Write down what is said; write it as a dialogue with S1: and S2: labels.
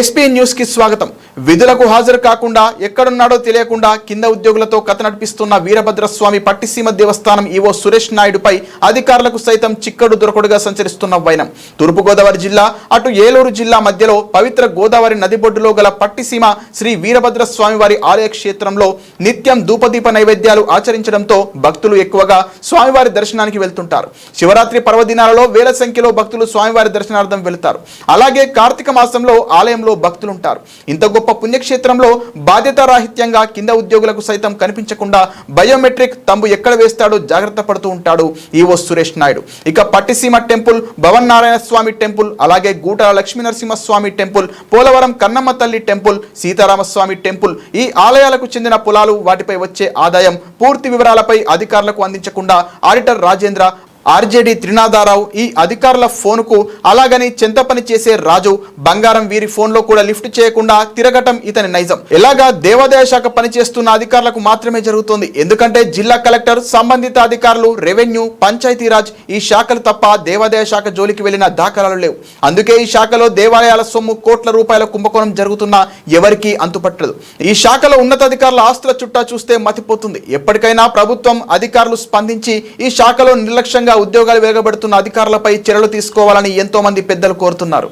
S1: SP న్యూస్కి స్వాగతం. విధులకు హాజరు కాకుండా ఎక్కడున్నాడో తెలియకుండా కింద ఉద్యోగులతో కథ నడిపిస్తున్న వీరభద్రస్వామి పట్టిసీమ దేవస్థానం ఈవో సురేష్ నాయుడుపై అధికారులకు సైతం చిక్కడు దొరకడుగా సంచరిస్తున్న వైనం. తూర్పుగోదావరి జిల్లా అటు ఏలూరు జిల్లా మధ్యలో పవిత్ర గోదావరి నది బొడ్డులో గల పట్టిసీమ శ్రీ వీరభద్రస్వామి వారి ఆలయ క్షేత్రంలో నిత్యం ధూపదీప నైవేద్యాలు ఆచరించడంతో భక్తులు ఎక్కువగా స్వామివారి దర్శనానికి వెళ్తుంటారు. శివరాత్రి పర్వదినాలలో వేల సంఖ్యలో భక్తులు స్వామివారి దర్శనార్థం వెళ్తారు. అలాగే కార్తీక మాసంలో ఆలయంలో భక్తులుంటారు. ఇంత గొప్ప పుణ్యక్షేత్రంలో బాధ్యతారాహిత్యంగా కింద ఉద్యోగులకు సైతం కనిపించకుండా బయోమెట్రిక్ తంబు ఎక్కడ వేస్తాడో జాగ్రత్త పడుతూ ఉంటాడు ఈవో సురేష్ నాయుడు. ఇక పట్టిసీమ టెంపుల్ భవన్ నారాయణ స్వామి టెంపుల్ అలాగే గూటల లక్ష్మీనరసింహస్వామి టెంపుల్ పోలవరం కన్నమ్మ తల్లి టెంపుల్ సీతారామస్వామి టెంపుల్ ఈ ఆలయాలకు చెందిన పొలాలు వాటిపై వచ్చే ఆదాయం పూర్తి వివరాలపై అధికారులకు అందించకుండా ఆడిటర్ రాజేంద్ర ఆర్జేడి త్రినాథారావు ఈ అధికారుల ఫోన్కు అలాగని చింతపని చేసే రాజు బంగారం వీరి ఫోన్లో కూడా లిఫ్ట్ చేయకుండా తిరగటం ఇతని నైజం. ఎలాగా దేవాదాయ శాఖ పనిచేస్తున్న అధికారులకు మాత్రమే జరుగుతోంది. ఎందుకంటే జిల్లా కలెక్టర్ సంబంధిత అధికారులు రెవెన్యూ పంచాయతీరాజ్ ఈ శాఖలు తప్ప దేవాదాయ శాఖ జోలికి వెళ్ళిన దాఖలాలు లేవు. అందుకే ఈ శాఖలో దేవాలయాల సొమ్ము కోట్ల రూపాయల కుంభకోణం జరుగుతున్నా ఎవరికీ అంతుపట్టదు. ఈ శాఖలో ఉన్నతాధికారుల ఆస్తుల చుట్టా చూస్తే మతిపోతుంది. ఎప్పటికైనా ప్రభుత్వం అధికారులు స్పందించి ఈ శాఖలో నిర్లక్ష్యంగా ఉద్యోగాలు వెలగబడుతున్న అధికారులపై చర్యలు తీసుకోవాలని ఎంతో మంది పెద్దలు కోరుతున్నారు.